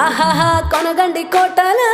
ఆహాహా కొనగండి కోటలా